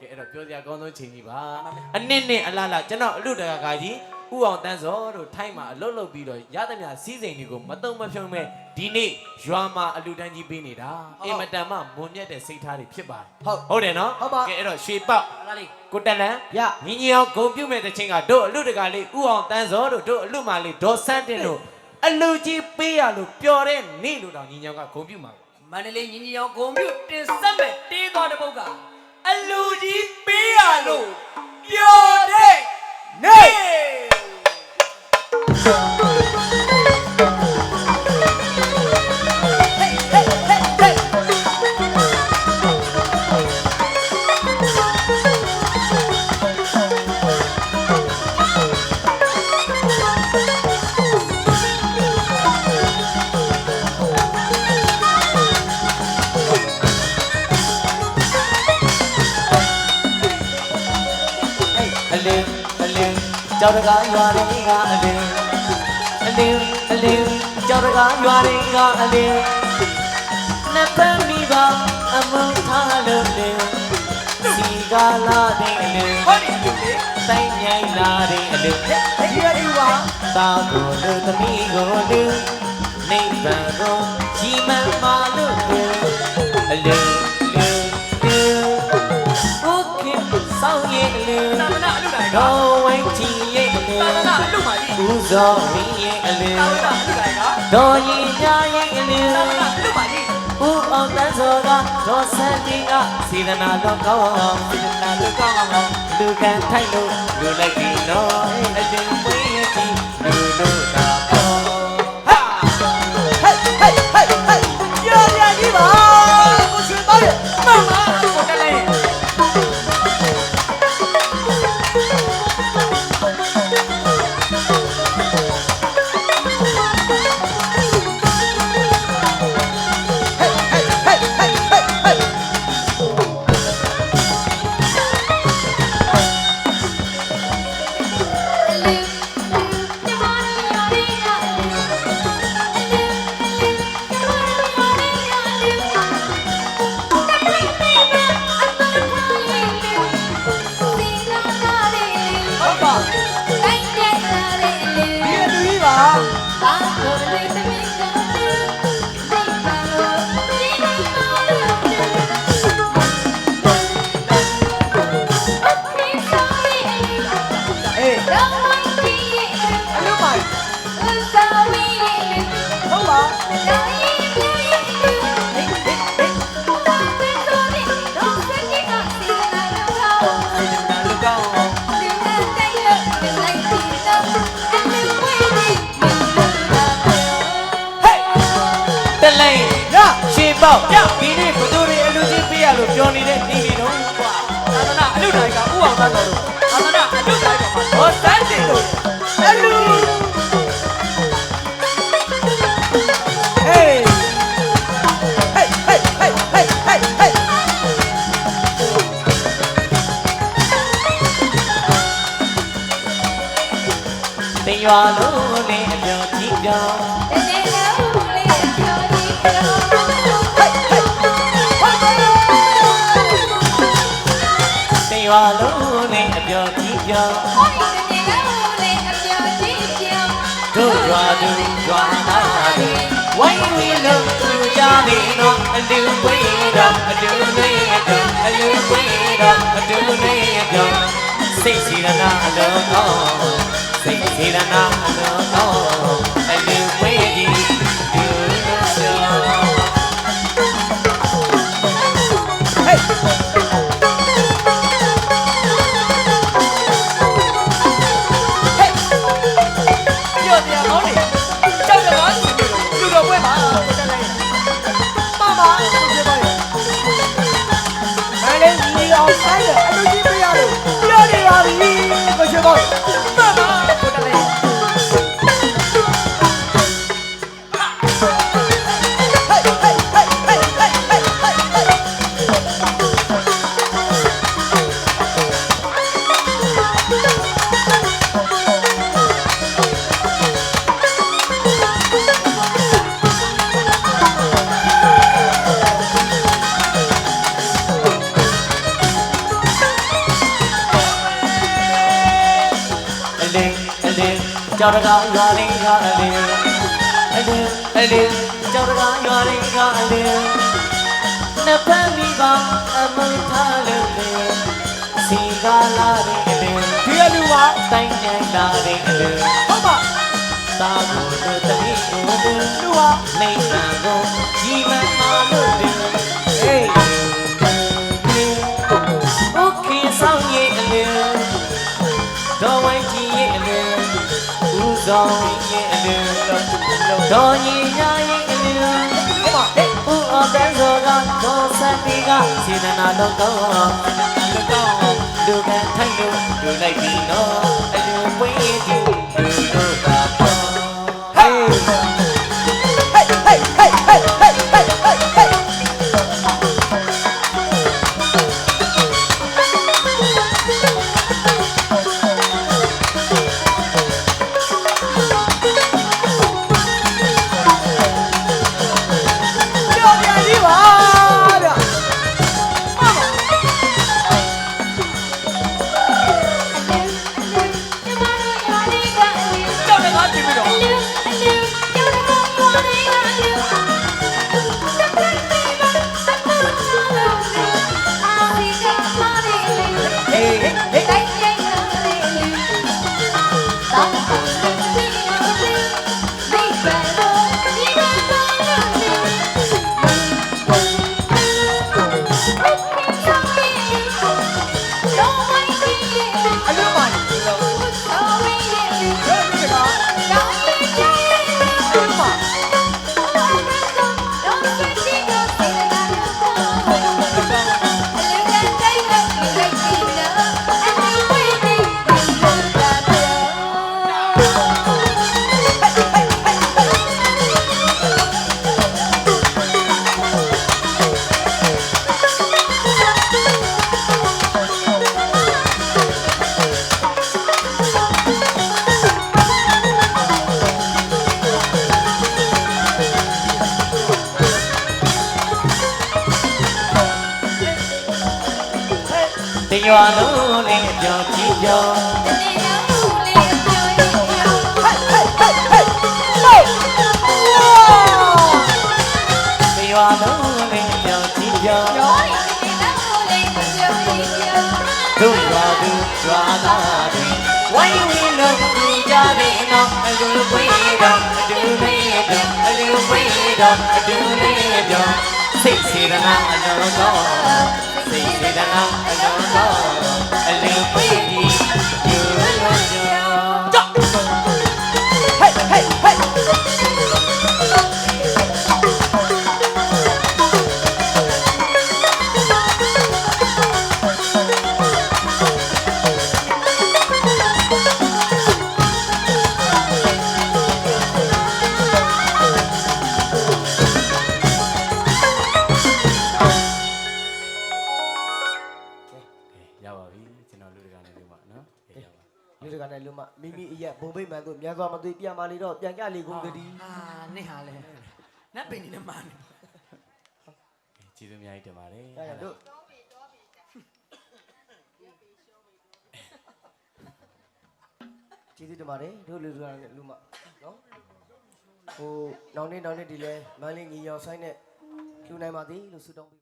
ကဲအဲ့တော့ပြောစရာကောင်းဆုံးချိန်ကြီးပါအနစ်နဲ့အလားလားကျွန်တော်အလူတကာကကြီးဥအောင်တန်းစောတို့ထိုင်းမှာအလုတ်လုတ်ပြီးတော့ရသမျှစီးစိမ်တွေကိုမတုံမဖြုံမဲ့ဒီနေ့ရွာမှာအလူတန်းကြီးပေးနေတာအင်မတန်မှမွန်မြတ်တဲ့စိတ်ထားတွေဖြစ်ပါတယ်ဟုတ်ဟုတ်တယ်နော်ဟုတ်ပါကဲအဲ့တော့ရွှေပေါက်လာလေးကိုတက်လန်ရညီညီအောင်ဂုံပြုတ်မဲ့တဲ့ချင်းကတို့အလူတကာလေးဥအောင်တန်းစောတို့တို့အလူမာလေးဒေါ်စန်းတင်တို့အလူကြီးပေးရလို့ပျော်တဲ့နေ့လို့တောင်ညီညီအောင်ကဂုံပြုတ်မှာပေါ့မန္တလေးညီညီအောင်ဂုံပြုတ်တင်ဆက်မဲ့တေးသွားတဲ့ပုတ်က အလူကြီးပေးရလို့ပျော်တဲ့နေ့ ကြောက်တကားရွာတွေကအလင်းအလင်းအလင်းကြောက်တကားရွာတွေကအလင်းနှစ်ပန်းမိပါအမုန်းထားလို့လင်းစီကားလာတဲ့အလင်းဟောဒီလူလေးတိုင်းမြိုင်လာတဲ့အလင်းဒီရဒီပါသာကိုလူသမီးကိုလူနိဗ္ဗာန်ကိုကြီးမှန်မာလို့လူအလင်း ခင်ဆောင်ရဲ့အလင်းသာသနာအလူတိုင်းကတော်ဝိုင်းချီရဲ့အလသာသနာင်းအလူပါကြီးဦးစောဝင်းရဲ့အလင်းသာသနာအလူတိုင်းကတော်ရင်ညာရဲ့အလင်းသာသနာအလူပါကြီးဦးအောင်တန်းစောကဒေါ်စန်းတင်ကစေတနာတော်ကောင်းအောင်စေတနာတော်ကောင်းအောင်လူကန်ထိုက်လို့လူလိုက်ပြီနော်အလင်းဝင်းရဲ့ချီလူတို့တာပေါ် ပါဟုတ်ပါစေတနာတော်ကောင်းအောင်ဟဲ့တလိန်ရရှေးပေါက်ဒီနေ့ဘသူတွေအလူကြီးပေးရလို့ပြောနေတဲ့နေနေတော့ကွာသာသနာအလူတိုင်းကဥအောင်သားတော်တို့သာသနာအ လူတိုင်းကမှာဒေါ်စန်းတင်တို့အလူဟေးဟဲ့ဟဲ့ဟဲ့ဟဲ့ဟဲ့ဟဲ့တင်ရွာလုံးနဲ့အပြော်ကြီးပြောင်းဟဲ့ဟဲ့ဟုတ်ပါတင်ရွာလုံးနဲ့အ ပြော်ကြီးပြောင်းတို့ရွာသူရွာသားတွေဝိုင်းဝီလို့သူကြနေတော့အလူဝေးတော့အလူလေးတော့အလူဝေးတော့အလူလေးတော့စိတ်စီရနာအလုံးတော့စိတ်စီရနာအလုံးတော့အလူဝေးဒီ ကြောက်တကားရွာလေးကအလင်းအလင်းအလင်းကြောက်တကားရွာလေးကအလင်းနှစ်ဖက်မိပါအမုန်းထားလို့လေစီကားလာတဲ့အလင်းဒီအလူပါတိုင်းနိုင်လာတဲ့အလင်းဟုတ်ပါသာကိုတို့တမီးကိုတို့လူပါနေကံကိုကြီးမမာလို့လေဟေး ဦးဆောင်ရဲ့အလင်းတော်ညီညာရဲ့အလင်းဟုတ်ပါဟေးဦးအပန်းစောကဒေါ်ဆက်တီကစေတနာတော်ကောင်းအလကောင်းလူကထိုင်လို့လူလိုက်ပြီးတော့အလူပွင့်ဒီလူတို့ ရွာလုံးလေးကြောင်ကြည့်ကြောင်ဟေးဟေးဟေးဟေးဟေးဝါတရွာလုံးလေးကြောင်ကြည့်ကြောင်တို့ရွာသူရွာသားတွေဝိုင်းဝင်းလို့ကြည်ကြတဲ့နော်အလူပွေးတော့အတူလေးတော့အလူပွေးတော့အတူလေးတော့စိတ်စေတနာအလုံးတော့ စိတ်စေတနာအလုံးတော့အလူပွေးဒီယူ လူတကာနဲ့လူမမိမိအရက်ဘုံဘိတ်မှန်တို့မြန်စွာမသွေးပြန်มาလေတော့ပြန်ကြလေကုန်ကြသည်ဟာနေဟာလဲနတ်ပင်နေနဲ့မာနေကျေးဇူးအများကြီးတင်ပါတယ်ရရတို့ကျေးဇူးတင်ပါတယ်တို့လူတကာနဲ့လူမနော်ဟိုနောက်နေ့နောက်နေ့ဒီလဲမန်းလေးညီရောင်ဆိုင်နဲ့လူနိုင်ပါသည်လို့ဆုတောင်းပေး